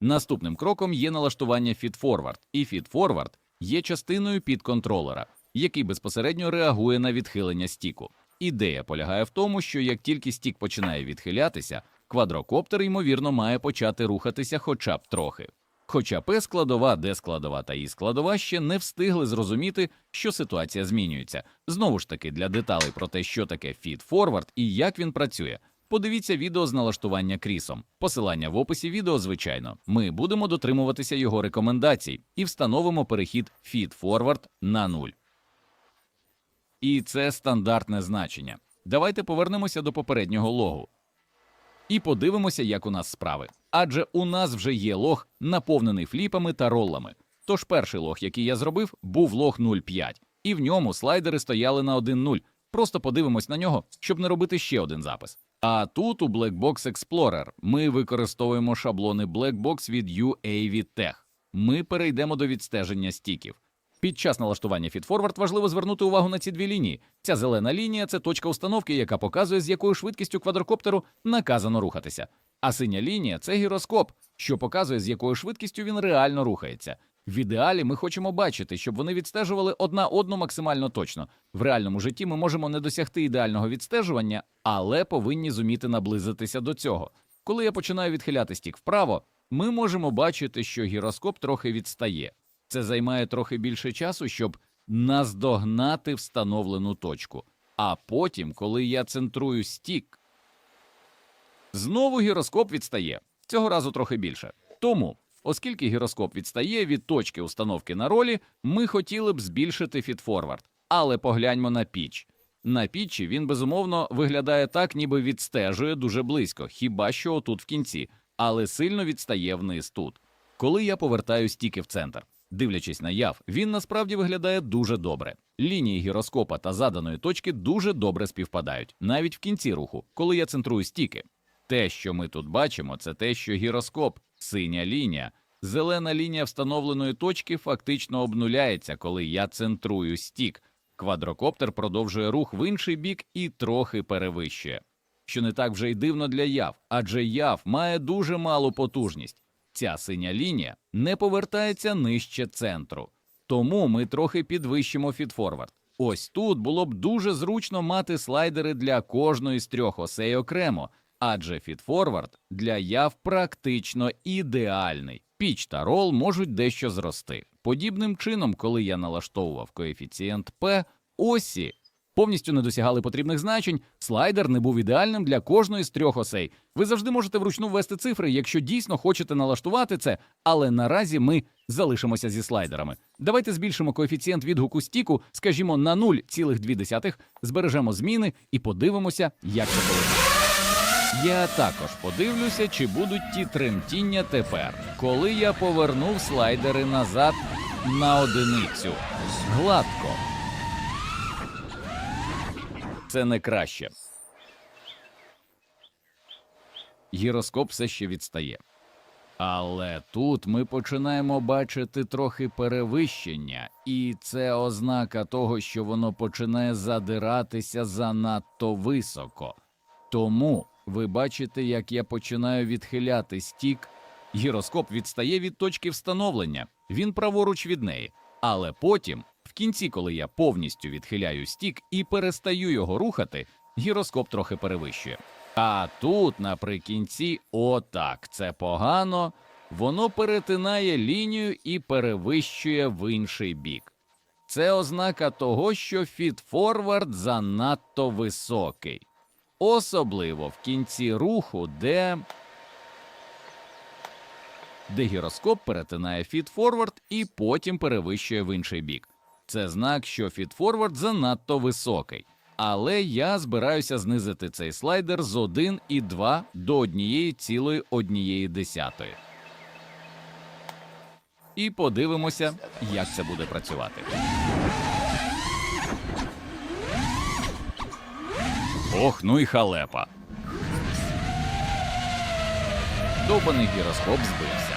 Наступним кроком є налаштування feed-forward, і feed-forward є частиною підконтролера, який безпосередньо реагує на відхилення стіку. Ідея полягає в тому, що як тільки стік починає відхилятися, квадрокоптер, ймовірно, має почати рухатися хоча б трохи. Хоча П складова, Д складова та І складова ще не встигли зрозуміти, що ситуація змінюється. Знову ж таки, для деталей про те, що таке feed-forward і як він працює, подивіться відео з налаштування крісом. Посилання в описі відео, звичайно. Ми будемо дотримуватися його рекомендацій і встановимо перехід feed-forward на нуль. І це стандартне значення. Давайте повернемося до попереднього логу і подивимося, як у нас справи. Адже у нас вже є лог, наповнений фліпами та роллами. Тож перший лог, який я зробив, був лог 0.5, і в ньому слайдери стояли на 1.0. Просто подивимось на нього, щоб не робити ще один запис. А тут у Blackbox Explorer ми використовуємо шаблони Blackbox від UAV Tech. Ми перейдемо до відстеження стіків. Під час налаштування FeedForward важливо звернути увагу на ці дві лінії. Ця зелена лінія це точка установки, яка показує, з якою швидкістю квадрокоптеру наказано рухатися. А синя лінія це гіроскоп, що показує, з якою швидкістю він реально рухається. В ідеалі ми хочемо бачити, щоб вони відстежували одна одну максимально точно. В реальному житті ми можемо не досягти ідеального відстежування, але повинні зуміти наблизитися до цього. Коли я починаю відхиляти стік вправо, ми можемо бачити, що гіроскоп трохи відстає. Це займає трохи більше часу, щоб наздогнати встановлену точку. А потім, коли я центрую стік, знову гіроскоп відстає. Цього разу трохи більше. Тому, оскільки гіроскоп відстає від точки установки на ролі, ми хотіли б збільшити фідфорвард. Але погляньмо на піч. На пічі він безумовно виглядає так, ніби відстежує дуже близько, хіба що отут в кінці, але сильно відстає вниз тут. Коли я повертаю стіки в центр, дивлячись на яв, він насправді виглядає дуже добре. Лінії гіроскопа та заданої точки дуже добре співпадають, навіть в кінці руху, коли я центрую стіки. Те, що ми тут бачимо, це те, що гіроскоп, синя лінія, зелена лінія встановленої точки фактично обнуляється, коли я центрую стік. Квадрокоптер продовжує рух в інший бік і трохи перевищує. Що не так вже й дивно для яв, адже яв має дуже малу потужність. Ця синя лінія не повертається нижче центру. Тому ми трохи підвищимо фідфорвард. Ось тут було б дуже зручно мати слайдери для кожної з трьох осей окремо, адже фідфорвард для яв практично ідеальний. Піч та рол можуть дещо зрости. Подібним чином, коли я налаштовував коефіцієнт P, осі повністю не досягали потрібних значень, слайдер не був ідеальним для кожної з трьох осей. Ви завжди можете вручну ввести цифри, якщо дійсно хочете налаштувати це, але наразі ми залишимося зі слайдерами. Давайте збільшимо коефіцієнт відгуку стіку, скажімо, на 0,2, збережемо зміни і подивимося, як це полетить. Я також подивлюся, чи будуть ті тремтіння тепер, коли я повернув слайдери назад на одиницю. Гладко. Це не краще. Гіроскоп все ще відстає. Але тут ми починаємо бачити трохи перевищення, і це ознака того, що воно починає задиратися занадто високо. Тому ви бачите, як я починаю відхиляти стік. Гіроскоп відстає від точки встановлення, він праворуч від неї. Але потім, в кінці, коли я повністю відхиляю стік і перестаю його рухати, гіроскоп трохи перевищує. А тут наприкінці, отак, це погано, воно перетинає лінію і перевищує в інший бік. Це ознака того, що фідфорвард занадто високий. Особливо в кінці руху, де, де гіроскоп перетинає фідфорвард і потім перевищує в інший бік. Це знак, що фідфорвард занадто високий. Але я збираюся знизити цей слайдер з 1,2 до 1,1. І подивимося, як це буде працювати. Ох, ну і халепа. Довбаний гіроскоп збився.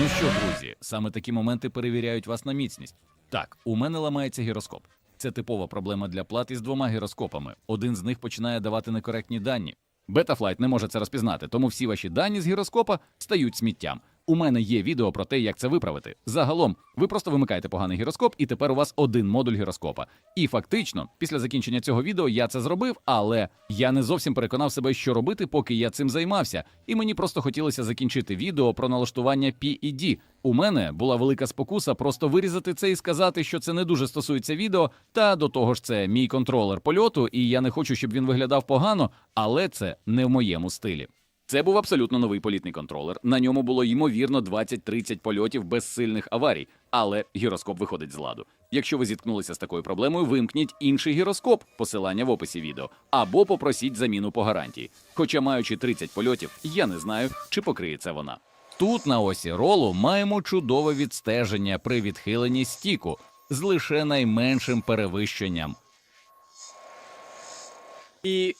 Ну що, друзі, саме такі моменти перевіряють вас на міцність. Так, у мене ламається гіроскоп. Це типова проблема для плат із двома гіроскопами. Один з них починає давати некоректні дані. Бетафлайт не може це розпізнати, тому всі ваші дані з гіроскопа стають сміттям. У мене є відео про те, як це виправити. Загалом, ви просто вимикаєте поганий гіроскоп, і тепер у вас один модуль гіроскопа. І фактично, після закінчення цього відео я це зробив, але я не зовсім переконав себе, що робити, поки я цим займався. І мені просто хотілося закінчити відео про налаштування PED. У мене була велика спокуса просто вирізати це і сказати, що це не дуже стосується відео. Та до того ж, це мій контролер польоту, і я не хочу, щоб він виглядав погано, але це не в моєму стилі. Це був абсолютно новий політний контролер. На ньому було ймовірно 20-30 польотів без сильних аварій, але гіроскоп виходить з ладу. Якщо ви зіткнулися з такою проблемою, вимкніть інший гіроскоп, посилання в описі відео, або попросіть заміну по гарантії. Хоча, маючи 30 польотів, я не знаю, чи покриється вона. Тут на осі ролу маємо чудове відстеження при відхиленні стіку з лише найменшим перевищенням. І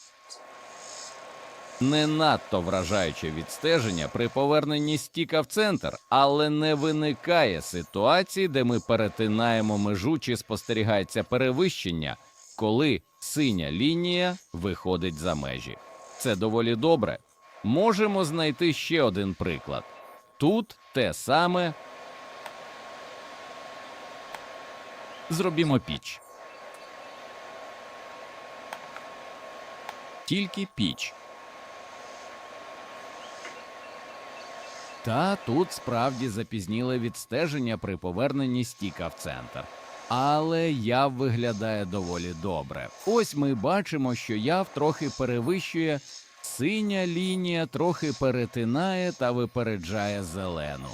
не надто вражаюче відстеження при поверненні стіка в центр, але не виникає ситуації, де ми перетинаємо межу чи спостерігається перевищення, коли синя лінія виходить за межі. Це доволі добре. Можемо знайти ще один приклад. Тут те саме. Зробімо піч. Тільки піч. Та тут справді запізніле відстеження при поверненні стіка в центр. Але яв виглядає доволі добре. Ось ми бачимо, що яв трохи перевищує, синя лінія трохи перетинає та випереджає зелену.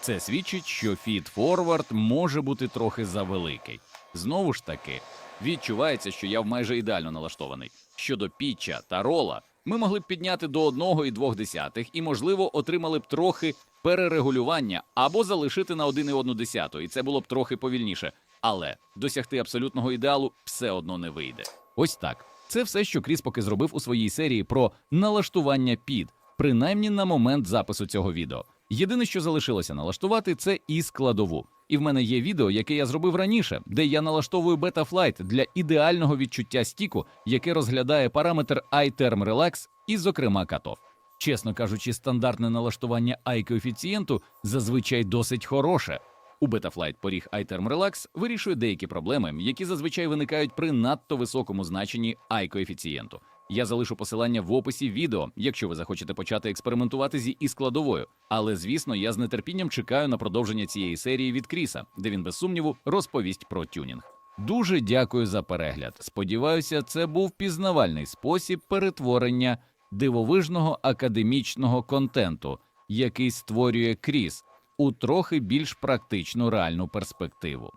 Це свідчить, що фіт-форвард може бути трохи завеликий. Знову ж таки, відчувається, що я майже ідеально налаштований. Щодо пітча та рола, ми могли б підняти до 1,2 і, можливо, отримали б трохи перерегулювання або залишити на 1,1, і це було б трохи повільніше. Але досягти абсолютного ідеалу все одно не вийде. Ось так. Це все, що Кріс поки зробив у своїй серії про налаштування під, принаймні на момент запису цього відео. Єдине, що залишилося налаштувати, це і складову. І в мене є відео, яке я зробив раніше, де я налаштовую бета-флайт для ідеального відчуття стіку, яке розглядає параметр iTerm Relax і, зокрема, катов. Чесно кажучи, стандартне налаштування i-коефіцієнту зазвичай досить хороше. У Betaflight поріг iTerm Relax вирішує деякі проблеми, які зазвичай виникають при надто високому значенні i-коефіцієнту. Я залишу посилання в описі відео, якщо ви захочете почати експериментувати зі і складовою. Але звісно, я з нетерпінням чекаю на продовження цієї серії від Кріса, де він без сумніву розповість про тюнінг. Дуже дякую за перегляд. Сподіваюся, це був пізнавальний спосіб перетворення дивовижного академічного контенту, який створює Кріс, у трохи більш практичну реальну перспективу.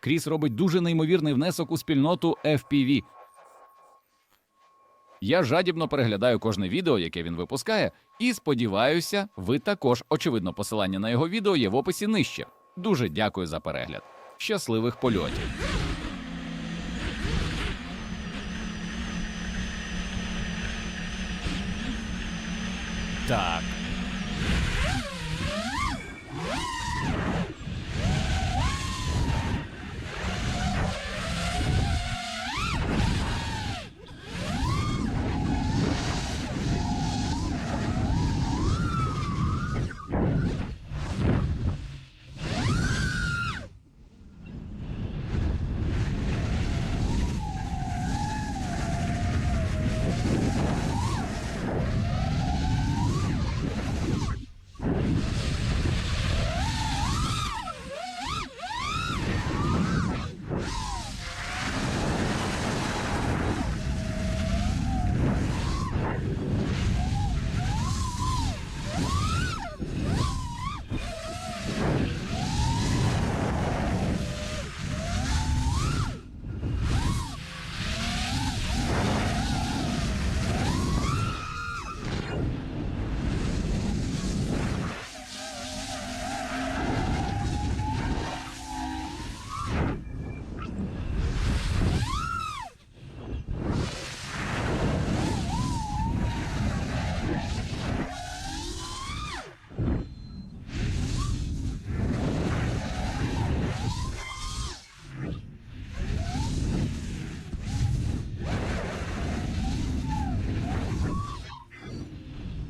Кріс робить дуже неймовірний внесок у спільноту FPV. Я жадібно переглядаю кожне відео, яке він випускає, і сподіваюся, ви також, очевидно, посилання на його відео є в описі нижче. Дуже дякую за перегляд. Щасливих польотів! Так.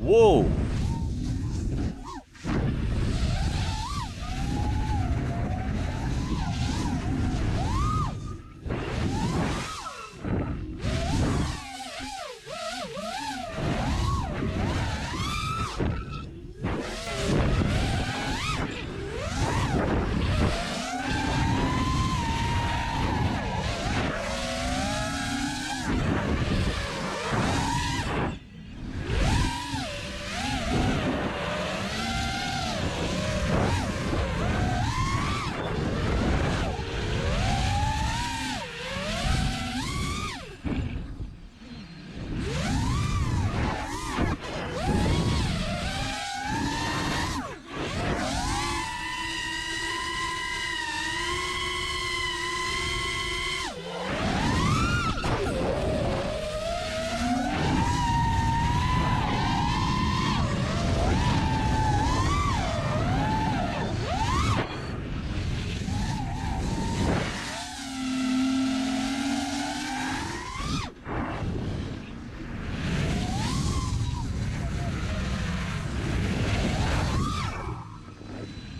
Whoa!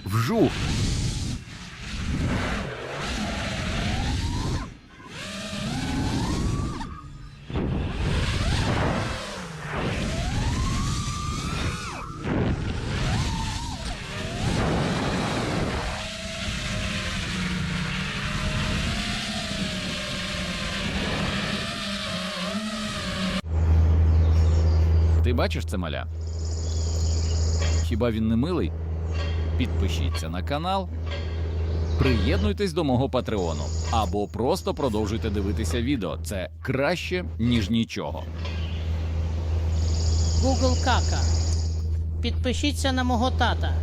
Вжух! Ти бачиш це маля? Хіба він не милий? Підпишіться на канал, приєднуйтесь до мого патреону або просто продовжуйте дивитися відео. Це краще, ніж нічого. Google Кака. Підпишіться на мого тата.